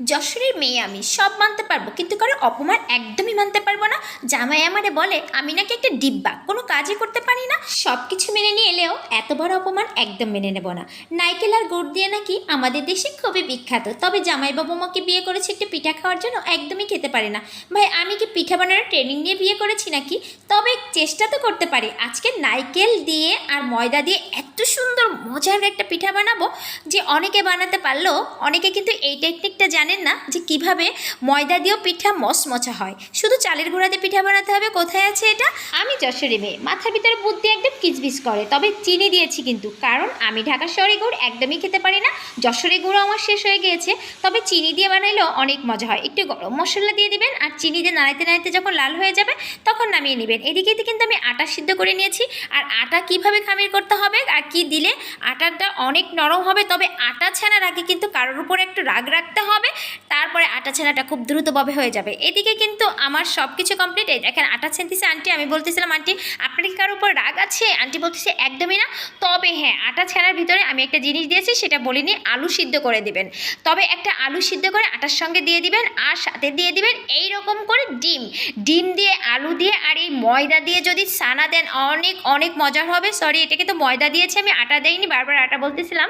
যশোরের মেয়ে আমি, সব মানতে পারব। কিন্তু কারও অপমান একদমই মানতে পারব না। জামাই আমারে বলে, আমি নাকি একটা ডিব্বা, কোনো কাজই করতে পারি না। সব কিছু মেনে নিয়ে এলেও এত বড় অপমান একদম মেনে নেব না। নাইকেল আর গুড় দিয়ে নাকি আমাদের দেশে খুবই বিখ্যাত। তবে জামাইবাবু আমাকে বিয়ে করেছে একটু পিঠা খাওয়ার জন্য, একদমই খেতে পারে না। ভাই, আমি কি পিঠা বানানোর ট্রেনিং নিয়ে বিয়ে করেছি নাকি? তবে চেষ্টা তো করতে পারি। আজকে নাইকেল দিয়ে আর ময়দা দিয়ে এত সুন্দর, মজার একটা পিঠা বানাবো যে অনেকে বানাতে পারলেও, অনেকে কিন্তু এই টেকনিকটা জানেন না যে কীভাবে ময়দা দিয়েও পিঠা মচমচা হয়। শুধু চালের গুঁড়া দিয়ে পিঠা বানাতে হবে, কোথায় আছে এটা? আমি যশোরে মেয়ে। মাথার ভিতরে বুদ্ধি একদম কিচবিচ করে, তবে চিনি দিয়েছি কিন্তু, কারণ আমি ঢাকা শহরে গুড় একদমই খেতে পারি না। যশোরে গুঁড়ো আমার শেষ হয়ে গিয়েছে, তবে চিনি দিয়ে বানাইলেও অনেক মজা হয়। একটু গরম মশলা দিয়ে দিবেন, আর চিনি দিয়ে নাড়াইতে নাড়াইতে যখন লাল হয়ে যাবে, তখন নামিয়ে নেবেন। এদিকে কিন্তু আমি আটা সিদ্ধ করে নিয়েছি, আর আটা কীভাবে খামির করতে হবে, আর কি দিলে আটাটা অনেক নরম হবে, তবে আটা ছানার আগে কিন্তু কারোর উপর একটু রাগ রাখতে হবে তারপরে আটা ছানাটা খুব দ্রুতভাবে হয়ে যাবে। এদিকে কিন্তু আমার সব কিছু কমপ্লিট এই দেখেন আটা ছেনতেছে আন্টি, আমি বলতেছিলাম, আন্টি, আপনার কি কারোর উপর রাগ আছে? আন্টি বলতেছে, একদমই না। তবে হ্যাঁ আটা ছানার ভিতরে আমি একটা জিনিস দিয়েছি, সেটা বলিনি, আলু সিদ্ধ করে দিবেন। তবে একটা আলু সিদ্ধ করে আটার সঙ্গে দিয়ে দিবেন আর সাথে দিয়ে দিবেন এই রকম করে ডিম। ডিম দিয়ে, আলু দিয়ে আর এই ময়দা দিয়ে যদি সানা দেন, অনেক অনেক মজার হবে। সরি এটাকে তো ময়দা দিয়েছি, আমি আটা দেইনি, বারবার আটা বলতেছিলাম।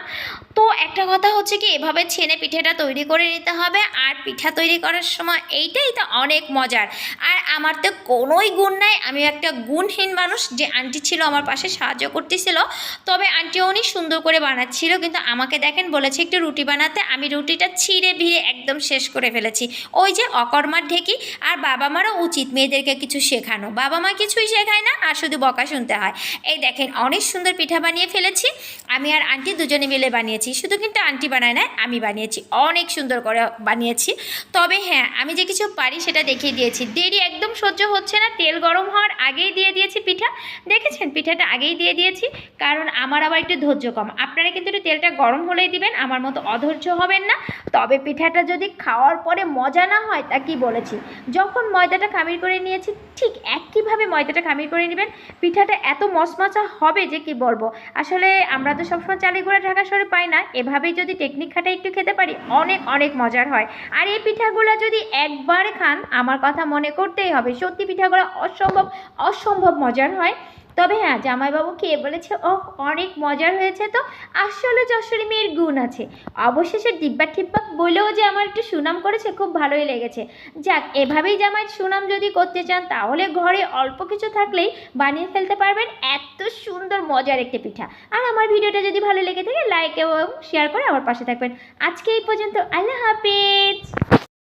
তো একটা কথা হচ্ছে কি, এভাবে ছেনে পিঠেটা তৈরি করে নিতে হবে আর পিঠা তৈরি করার সময় এইটাই তো অনেক মজার। আর আমার তো কোনোই গুণ নাই আমি একটা গুণহীন মানুষ যে আন্টি ছিল আমার পাশে সাহায্য করতেছিল, তবে আন্টি অনেক সুন্দর করে বানাচ্ছিল, কিন্তু আমাকে দেখেন বলেছে একটু রুটি বানাতে, আমি রুটিটা ছিঁড়ে ভিড়ে একদম শেষ করে ফেলেছি। ওই যে অকর্মার ঢেকি, আর বাবা মারও উচিত মেয়েদেরকে কিছু শেখানো। বাবা মা কিছুই শেখায় না, আর শুধু বকা শুনতে হয়। এই দেখেন, অনেক সুন্দর পিঠা বানিয়ে ফেলেছি, আমি আর আন্টি দুজনে মিলে বানিয়েছি, শুধু কিন্তু আন্টি বানায় না আমি বানিয়েছি, অনেক সুন্দর করে বানিয়েছি। তবে হ্যাঁ আমি যে কিছু পারি সেটা দেখিয়ে দিয়েছি। দেরি একদম সহ্য হচ্ছে না, তেল গরম হওয়ার আগেই দিয়ে দিয়েছি পিঠা। দেখেছেন? পিঠাটা আগেই দিয়ে দিয়েছি, কারণ আমার আবার একটু ধৈর্য কম। আপনারা কিন্তু একটু তেলটা গরম হলেই দিবেন, আমার মতো অধৈর্য হবেন না। তবে পিঠাটা যদি খাওয়ার পরে মজা না হয়, তা কি বলেছি? যখন ময়দাটা খামির করে নিয়েছি, ঠিক একইভাবে ময়দাটা খামির করে নেবেন। পিঠাটা এত মচমচা হবে যে কি বলব? আসলে আমরা তো সবসময় চালি গুঁড়া ঢাকা শহরে পাই না। এভাবেই যদি টেকনিক খাটা একটু খেতে পারি, অনেক অনেক মজার হয়। আর এই পিঠাগুলো যদি একবার খান, আমার কথা মনে করতেই হবে। সত্যি পিঠাগুলো অসম্ভব অসম্ভব মজার হয়। তবে হ্যাঁ জামাইবাবু খেয়ে বলেছে ও অনেক মজার হয়েছে তো। আসলে যশোরী মেয়ের গুণ আছে। অবশেষে ডিব্বা ঠিব্বা বলেও যে আমার একটু সুনাম করেছে, খুব ভালোই লেগেছে। যাক, এভাবেই জামাই সুনাম যদি করতে চান, তাহলে ঘরে অল্প কিছু থাকলেই বানিয়ে ফেলতে পারবেন এত সুন্দর, মজার একটি পিঠা। আর আমার ভিডিওটা যদি ভালো লেগে লাইক এবং শেয়ার করে আমার পাশে থাকবেন। আজকে এই পর্যন্ত আল্লাহ হাফিজ।